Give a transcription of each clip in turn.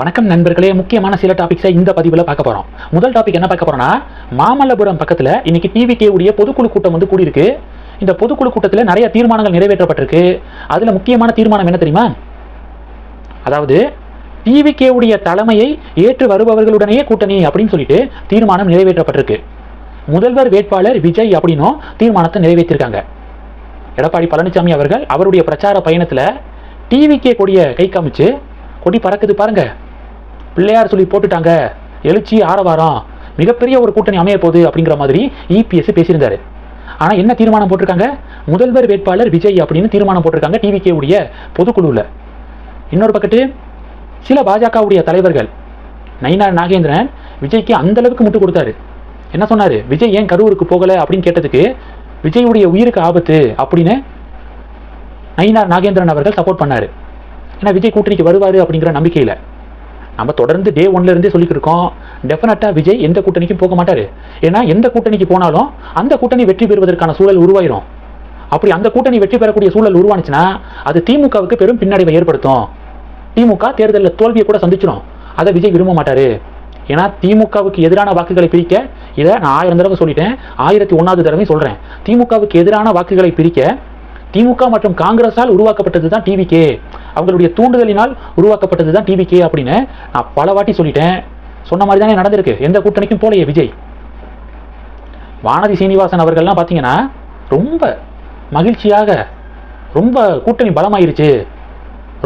வணக்கம் நண்பர்களே முக்கியமான சில டாபிக்ஸை இந்த பதிவில் பார்க்க போகிறோம் முதல் டாபிக் என்ன பார்க்க போகிறோம்னா மாமல்லபுரம் பக்கத்தில் இன்னைக்கு டிவிகே உடைய பொதுக்குழு கூட்டம் வந்து கூடியிருக்கு. இந்த பொதுக்குழு கூட்டத்தில் நிறைய தீர்மானங்கள் நிறைவேற்றப்பட்டிருக்கு. அதில் முக்கியமான தீர்மானம் என்ன தெரியுமா? அதாவது டிவிகே உடைய தலைமையை ஏற்று வருபவர்களுடனேயே கூட்டணி அப்படின்னு சொல்லிட்டு தீர்மானம் நிறைவேற்றப்பட்டிருக்கு. முதல்வர் வேட்பாளர் விஜய் அப்படின்னும் தீர்மானத்தை நிறைவேற்றிருக்காங்க. எடப்பாடி பழனிசாமி அவர்கள் அவருடைய பிரச்சார பயணத்தில் டிவிக்கே கொடியை கை காமிச்சு கொடி பறக்குது பாருங்க. பிள்ளையார் சொல்லி போட்டுட்டாங்க. எழுச்சி ஆரவாரம் மிகப்பெரிய ஒரு கூட்டணி அமைய போகுது அப்படிங்கிற மாதிரி இபிஎஸ் பேசியிருந்தாரு. ஆனால் என்ன தீர்மானம் போட்டிருக்காங்க? முதல்வர் வேட்பாளர் விஜய் அப்படின்னு தீர்மானம் போட்டிருக்காங்க டிவிகே உடைய பொதுக்குழுவில் இன்னொரு பக்கத்து சில பாஜகவுடைய தலைவர்கள் நயினார் நாகேந்திரன் விஜய்க்கு அந்த அளவுக்கு முட்டு கொடுத்தாரு. என்ன சொன்னார்? விஜய் ஏன் கரூருக்கு போகலை அப்படின்னு கேட்டதுக்கு விஜயுடைய உயிருக்கு ஆபத்து அப்படின்னு நயினார் நாகேந்திரன் அவர்கள் சப்போர்ட் பண்ணாரு. ஏன்னா விஜய் கூட்டணிக்கு வருவாரு அப்படிங்கிற நம்பிக்கையில். நம்ம தொடர்ந்து டே ஒன்ல இருந்தே சொல்லிட்டு இருக்கோம். டெஃபினட்டாக விஜய் எந்த கூட்டணிக்கும் போக மாட்டாரு. ஏன்னா எந்த கூட்டணிக்கு போனாலும் அந்த கூட்டணி வெற்றி பெறுவதற்கான சூழல் உருவாயிரும். அப்படி அந்த கூட்டணி வெற்றி பெறக்கூடிய சூழல் உருவானுச்சுன்னா அது திமுகவுக்கு பெரும் பின்னடைவை ஏற்படுத்தும். திமுக தேர்தலில் தோல்வியை கூட சந்திச்சிடும் அதை விஜய் விரும்ப மாட்டார். ஏன்னா திமுகவுக்கு எதிரான வாக்குகளை பிரிக்க இதை நான் ஆயிரம் தடவை சொல்லிட்டேன். ஆயிரத்தி ஒன்றாவது தடவை சொல்றேன். திமுகவுக்கு எதிரான வாக்குகளை பிரிக்க திமுக மற்றும் காங்கிரஸால் உருவாக்கப்பட்டது தான் டிவிகே அவங்களுடைய தூண்டுதலினால் உருவாக்கப்பட்டது தான் டிவிகே அப்படின்னு நான் பல வாட்டி சொல்லிட்டேன். சொன்ன மாதிரி தானே நடந்திருக்கு. எந்த கூட்டணிக்கும் போலையே விஜய். வானதி சீனிவாசன் அவர்கள்லாம் பார்த்தீங்கன்னா ரொம்ப மகிழ்ச்சியாக ரொம்ப கூட்டணி பலமாயிருச்சு.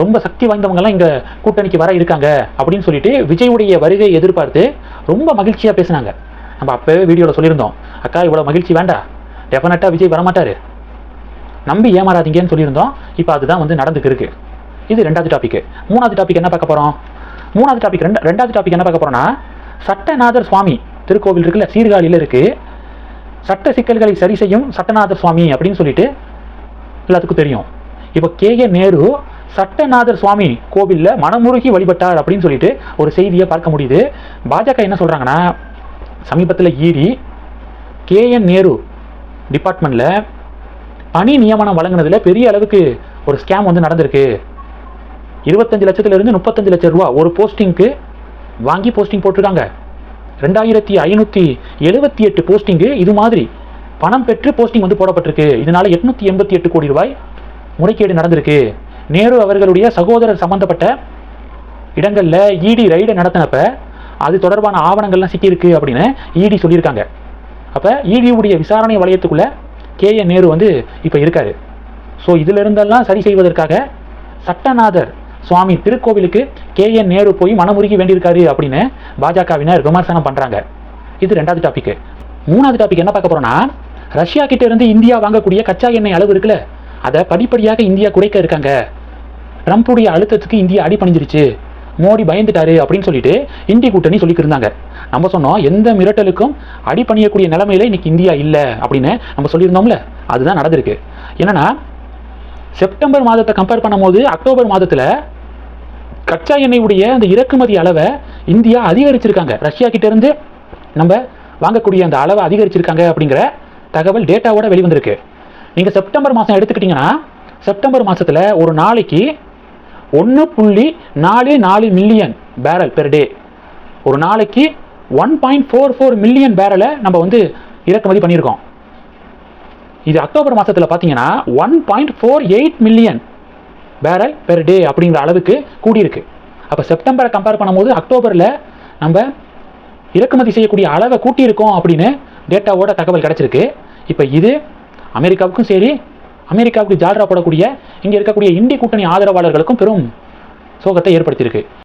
ரொம்ப சக்தி வாய்ந்தவங்கலாம் இங்கே கூட்டணிக்கு வர இருக்காங்க அப்படின்னு சொல்லிட்டு விஜயுடைய வருகை எதிர்பார்த்து ரொம்ப மகிழ்ச்சியாக பேசினாங்க. நம்ம அப்போவே வீடியோவில் சொல்லியிருந்தோம். அக்கா இவ்வளோ மகிழ்ச்சி வேண்டாம். டெஃபினட்டாக விஜய் வரமாட்டார். நம்பி ஏமாறாதீங்கன்னு சொல்லியிருந்தோம். இப்போ அதுதான் வந்து நடந்துக்கு இருக்குது இது ரெண்டாவது டாபிக் மூணாவது டாபிக் என்ன பார்க்க போகிறோம் மூணாவது டாபிக் ரெண்டு ரெண்டாவது டாபிக் என்ன பார்க்க போகிறோம்னா சட்டநாதர் சுவாமி திருக்கோவில் இருக்குல்ல சீர்காழியில் இருக்குது சட்ட சிக்கல்களை சரி செய்யும் சட்டநாதர் சுவாமி அப்படின்னு சொல்லிட்டு எல்லாத்துக்கும் தெரியும். இப்போ கே. ஏ. நேரு சட்டநாதர் சுவாமி கோவிலில் மனமுருகி வழிபட்டார் அப்படின்னு சொல்லிட்டு ஒரு செய்தியை பார்க்க முடியுது. பாஜக என்ன சொல்கிறாங்கன்னா சமீபத்தில் ஈடி கே. என் நேரு டிபார்ட்மெண்ட்டில் பணி நியமனம் வழங்கினதில் பெரிய அளவுக்கு ஒரு ஸ்கேம் வந்து நடந்திருக்கு. இருபத்தஞ்சு லட்சத்துலேருந்து முப்பத்தஞ்சு லட்சம் ரூபா ஒரு போஸ்டிங்க்கு வாங்கி போஸ்டிங் போட்டிருக்காங்க. ரெண்டாயிரத்தி ஐநூற்றி எழுபத்தி எட்டு போஸ்டிங்கு இது மாதிரி பணம் பெற்று போஸ்டிங் வந்து போடப்பட்டிருக்கு. இதனால எட்நூத்தி எண்பத்தி எட்டு கோடி ரூபாய் முறைகேடு நடந்திருக்கு. நேரு அவர்களுடைய சகோதரர் சம்பந்தப்பட்ட இடங்களில் இடி ரைடு நடத்தினப்ப அது தொடர்பான ஆவணங்கள்லாம் சிக்கியிருக்கு அப்படின்னு இடி சொல்லியிருக்காங்க. அப்போ இடியுடைய விசாரணை வளையத்துக்குள்ள கே என் நேரு வந்து இப்போ இருக்காரு. ஸோ இதுல இருந்தெல்லாம் சரி செய்வதற்காக சட்டநாதர் சுவாமி திருக்கோவிலுக்கு கே என் நேரு போய் மனமுருகி வேண்டியிருக்காரு அப்படின்னு பாஜகவினர் விமர்சனம் பண்றாங்க. இது ரெண்டாவது டாபிக் மூணாவது டாபிக் என்ன பார்க்க போறோம்னா ரஷ்யா கிட்ட இருந்து இந்தியா வாங்கக்கூடிய கச்சா எண்ணெய் அளவு இருக்குல்ல அதை படிப்படியாக இந்தியா குறைக்க இருக்காங்க. ட்ரம்ப்புடைய அழுத்தத்துக்கு இந்தியா அடிபணிஞ்சிருச்சு மோடி பயந்துட்டாரு அப்படின்னு சொல்லிட்டு இந்தி கூட்டணி சொல்லிக்கிருந்தாங்க நம்ம சொன்னோம் எந்த மிரட்டலுக்கும் அடிபணியக்கூடிய நிலைமையில இன்னைக்கு இந்தியா இல்லை அப்படின்னு நம்ம சொல்லியிருந்தோம்ல. அதுதான் நடந்திருக்கு. என்னன்னா செப்டம்பர் மாதத்தை கம்பேர் பண்ணும்போது அக்டோபர் மாதத்தில் கச்சா எண்ணெயுடைய அந்த இறக்குமதி அளவை இந்தியா அதிகரிச்சிருக்காங்க. ரஷ்யா கிட்டேருந்து நம்ம வாங்கக்கூடிய அந்த அளவை அதிகரிச்சிருக்காங்க அப்படிங்கிற தகவல் டேட்டாவோட வெளிவந்திருக்கு. நீங்கள் செப்டம்பர் மாதம் எடுத்துக்கிட்டிங்கன்னா செப்டம்பர் மாதத்தில் ஒரு நாளைக்கு ஒன்று புள்ளி நாலு நாலு மில்லியன் பேரல் பெர் டே ஒரு நாளைக்கு one point four four million பேரலை நம்ம வந்து இறக்குமதி பண்ணியிருக்கோம். இது அக்டோபர் மாதத்தில் பார்த்தீங்கன்னா one point four eight million barrel per day அப்படிங்கிற அளவுக்கு கூடியிருக்கு. அப்போ செப்டம்பரை கம்பேர் பண்ணும்போது அக்டோபரில் நம்ம இறக்குமதி செய்யக்கூடிய அளவை கூட்டியிருக்கோம் அப்படின்னு டேட்டாவோட தகவல் கிடச்சிருக்கு. இப்போ இது அமெரிக்காவுக்கும் சரி அமெரிக்காவுக்கு ஜால்ரா போடக்கூடிய இங்கே இருக்கக்கூடிய இந்தி கூட்டணி ஆதரவாளர்களுக்கும் பெரும் சோகத்தை ஏற்படுத்தியிருக்கு.